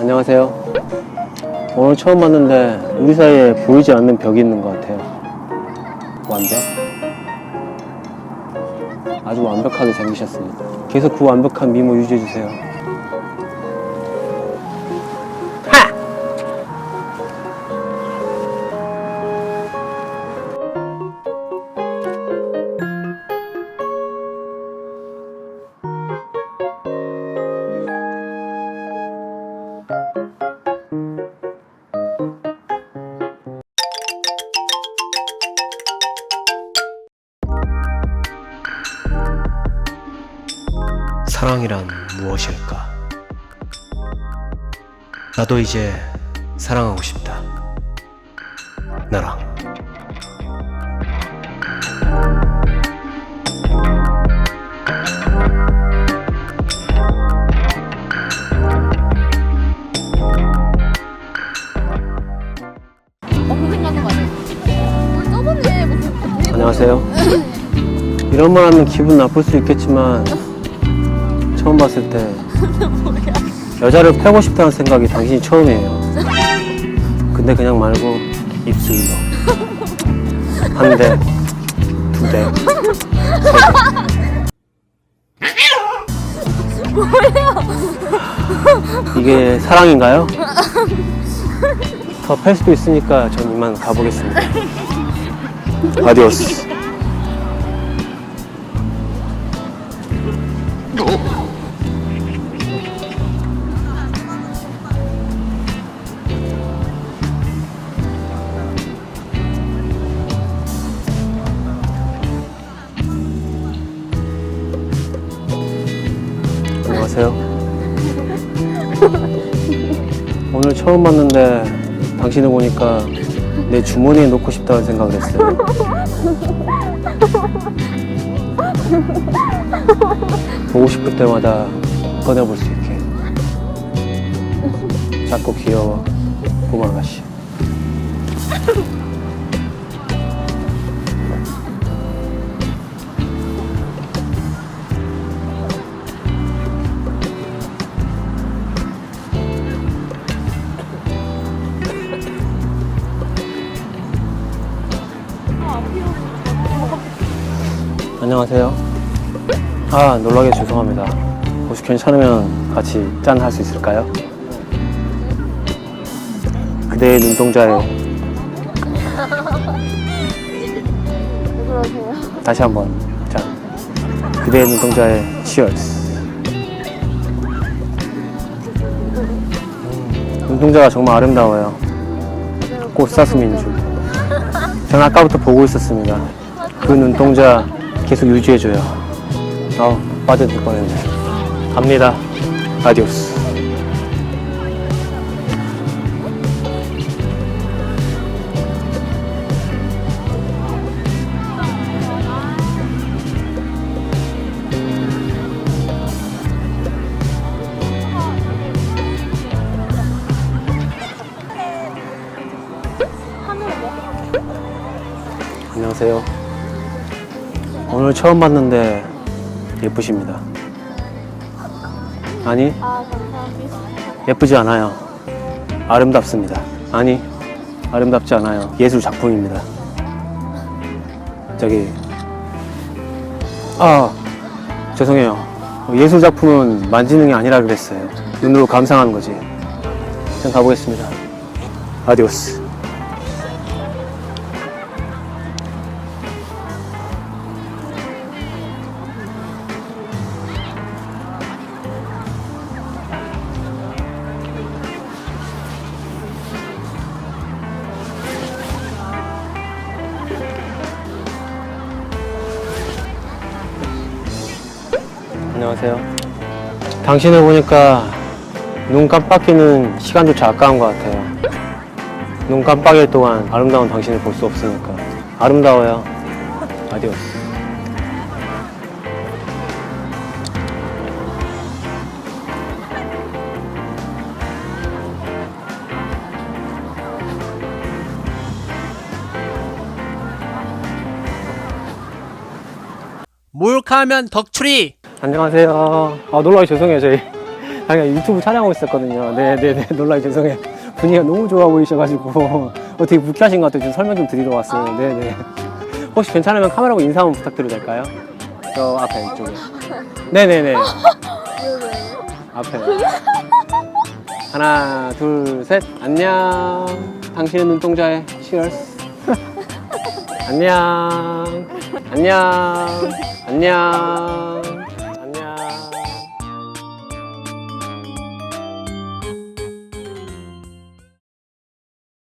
안녕하세요. 오늘 처음 봤는데 우리 사이에 보이지 않는 벽이 있는 것 같아요. 완벽? 아주 완벽하게 생기셨습니다. 계속 그 완벽한 미모 유지해주세요. 사랑이란 무엇일까? 나도 이제 사랑하고 싶다. 나랑. 되게 안녕하세요. 이런 말 하면 기분 나쁠 수 있겠지만 처음 봤을 때 여자를 패고 싶다는 생각이 당신이 처음이에요. 근데 그냥 말고 입술로 한 대, 두 대. 이게 사랑인가요? 더 팰 수도 있으니까 전 이만 가보겠습니다. 아디오스. 안녕하세요. 오늘 처음 봤는데 당신을 보니까 내 주머니에 넣고 싶다는 생각을 했어요. 보고 싶을 때마다 꺼내볼 수 있게. 작고 귀여워, 꼬마 아가씨. 안녕하세요. 아, 놀라게 죄송합니다. 혹시 괜찮으면 같이 짠 할 수 있을까요? 그대의 눈동자에 왜 그러세요? 다시 한번 짠. 그대의 눈동자에 치얼스. 음, 눈동자가 정말 아름다워요. 꽃사슴인 줄. 전 아까부터 보고 있었습니다. 그 눈동자 계속 유지해줘요. 아우, 빠져들 뻔했네. 갑니다. 아디오스. 안녕하세요. 오늘 처음 봤는데 예쁘십니다. 아니, 아, 감사합니다. 예쁘지 않아요. 아름답습니다. 아니, 아름답지 않아요. 예술 작품입니다. 저기, 아, 죄송해요. 예술 작품은 만지는 게 아니라 그랬어요. 눈으로 감상하는 거지. 전 가보겠습니다. 아디오스. 안녕하세요. 당신을 보니까 눈 깜빡이는 시간조차 아까운 것 같아요. 눈 깜빡일 동안 아름다운 당신을 볼 수 없으니까. 아름다워요. 아디오스. 몰카하면 덕출이 안녕하세요. 아, 놀라기 죄송해요, 저희. 아니, 유튜브 촬영하고 있었거든요. 네 네 네. 놀라기 죄송해요. 분위기가 너무 좋아 보이셔가지고. 어떻게 불쾌하신 것 같아요. 좀 설명 좀 드리러 왔어요. 네 네. 혹시 괜찮으면 카메라 보고 인사 한번 부탁드려도 될까요? 저 앞에 이쪽에. 네 네네. 왜, 왜? 앞에. 하나, 둘, 셋. 안녕. 당신의 눈동자에 cheers. 안녕. 안녕. 안녕.